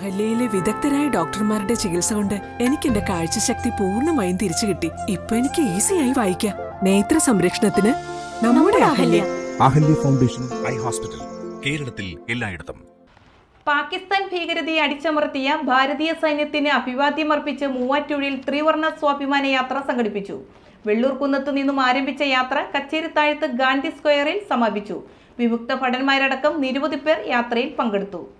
അഹല്യയിലെ വിദഗ്ധരായ ഡോക്ടർമാരുടെ ചികിത്സ കൊണ്ട് എനിക്ക് എന്റെ കാഴ്ചശക്തി പൂർണമായും തിരിച്ചു കിട്ടി. ഇപ്പൊ എനിക്ക് ഈസിയായി വായിക്കാം. നേത്ര സംരക്ഷണത്തിന് നമ്മുടെ Ahalya. Ahalya. Foundation eye hospital കേരളത്തിൽ എല്ലായിടത്തും. പാകിസ്ഥാൻ ഭീകരതയെ അടിച്ചമർത്തിയ ഭാരതീയ സൈന്യത്തിന് അഭിവാദ്യമർപ്പിച്ച് മൂവാറ്റുപുഴയിൽ ത്രിവർണ സ്വാഭിമാന യാത്ര സംഘടിപ്പിച്ചു. വെള്ളൂർകുന്നത്ത് നിന്നും ആരംഭിച്ച യാത്ര കച്ചേരിത്താഴത്ത് ഗാന്ധി സ്ക്വയറിൽ സമാപിച്ചു. വിമുക്ത ഭടന്മാരടക്കം നിരവധി പേർ യാത്രയിൽ പങ്കെടുത്തു.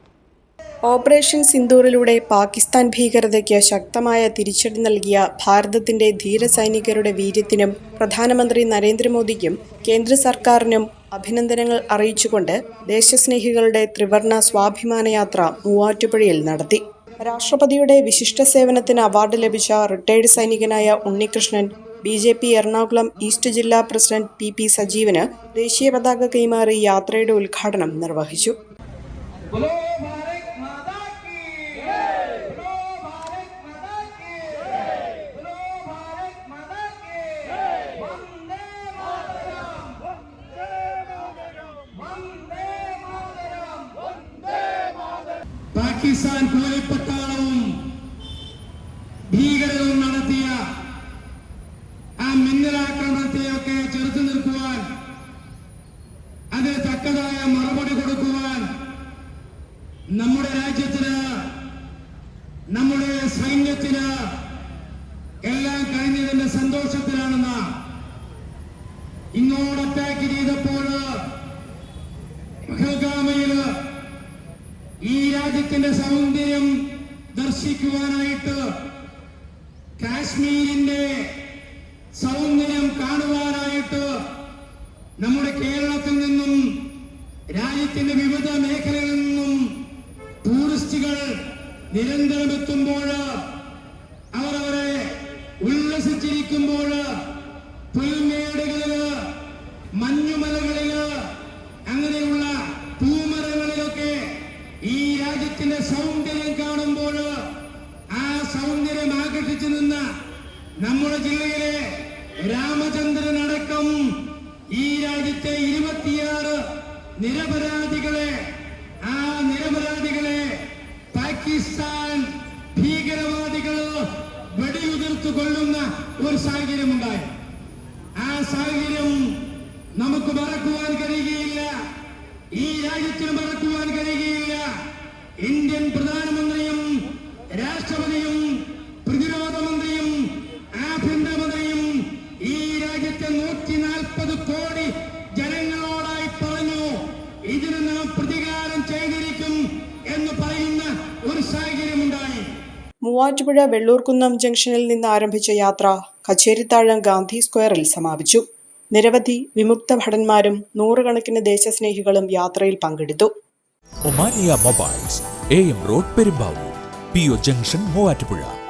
ഓപ്പറേഷൻ സിന്ദൂറിലൂടെ പാകിസ്ഥാൻ ഭീകരതയ്ക്ക് ശക്തമായ തിരിച്ചടി നൽകിയ ഭാരതത്തിന്റെ ധീരസൈനികരുടെ വീര്യത്തിനും പ്രധാനമന്ത്രി നരേന്ദ്രമോദിക്കും കേന്ദ്ര സർക്കാരിനും അഭിനന്ദനങ്ങൾ അറിയിച്ചുകൊണ്ട് ദേശസ്നേഹികളുടെ ത്രിവർണ സ്വാഭിമാന യാത്ര മൂവാറ്റുപുഴയിൽ നടത്തി. രാഷ്ട്രപതിയുടെ വിശിഷ്ട സേവനത്തിന് അവാർഡ് ലഭിച്ച retired സൈനികനായ Unnikrishnan B J P Ernakulam east ജില്ലാ പ്രസിഡന്റ് പി പി സജീവന് ദേശീയ പതാക കൈമാറി യാത്രയുടെ ഉദ്ഘാടനം നിർവഹിച്ചു. പാകിസ്ഥാൻ കൂലിപ്പട്ടാളവും ഭീകരവും നടത്തിയ ആ മിന്നലാക്രമണത്തെയൊക്കെ ചെറുത്തു നിൽക്കുവാൻ അതിന് തക്കതായ മറുപടി കൊടുക്കുവാൻ നമ്മുടെ രാജ്യത്തിന് നമ്മുടെ സൈന്യത്തിന് എല്ലാം കഴിഞ്ഞതിന്റെ സന്തോഷത്തിലാണ് നാം. ഇങ്ങോട്ട് അറ്റാക്ക് ചെയ്തപ്പോൾ പഹൽഗാമയിൽ ഈ രാജ്യത്തിന്റെ സൗന്ദര്യം ദർശിക്കുവാനായിട്ട് കാശ്മീരിന്റെ സൗന്ദര്യം കാണുവാനായിട്ട് നമ്മുടെ കേരളത്തിൽ നിന്നും രാജ്യത്തിന്റെ വിവിധ മേഖലകളിൽ നിന്നും ടൂറിസ്റ്റുകൾ നിരന്തരം എത്തുമ്പോൾ അവർ അവരെ ഉല്ലസിച്ചിരിക്കുമ്പോൾ പുൽമേടുകളിൽ മഞ്ഞുമലകളിൽ അങ്ങനെയുള്ള പൂമരങ്ങളിലൊക്കെ ഈ രാജ്യത്തിന്റെ സൗന്ദര്യം കാണുമ്പോൾ ആ സൗന്ദര്യം ആകർഷിച്ചു നിന്ന നമ്മുടെ ജില്ലയിലെ രാമചന്ദ്രൻ അടക്കം ഈ രാജ്യത്തെ ഇരുപത്തിയാറ് നിരപരാധികളെ ആ നിരപരാധികളെ പാകിസ്ഥാൻ ഭീകരവാദികൾ വെടിയുതിർത്തു കൊള്ളുന്ന ഒരു സാഹചര്യമുണ്ടായി. ആ സാഹചര്യം നമുക്ക് മറക്കുവാൻ കഴിയുകയില്ല. ഈ രാജ്യത്തിന് മറക്കുവാൻ കഴിയുകയില്ല. ഇന്ത്യൻ പ്രധാനമന്ത്രിയും രാഷ്ട്രപതിയും പ്രതിരോധ മന്ത്രിയും ആഭ്യന്തരമന്ത്രിയും ഈ രാജ്യത്തെ നൂറ്റി മൂവാറ്റുപുഴ വെള്ളൂർക്കുന്നം ജംഗ്ഷനിൽ നിന്ന് ആരംഭിച്ച യാത്ര കച്ചേരിത്താഴം ഗാന്ധി സ്ക്വയറിൽ സമാപിച്ചു. നിരവധി വിമുക്ത ഭടന്മാരും നൂറുകണക്കിന് ദേശസ്നേഹികളും യാത്രയിൽ പങ്കെടുത്തു. Omania mobiles A M road Perumbavoor P O junction Muvattupuzha.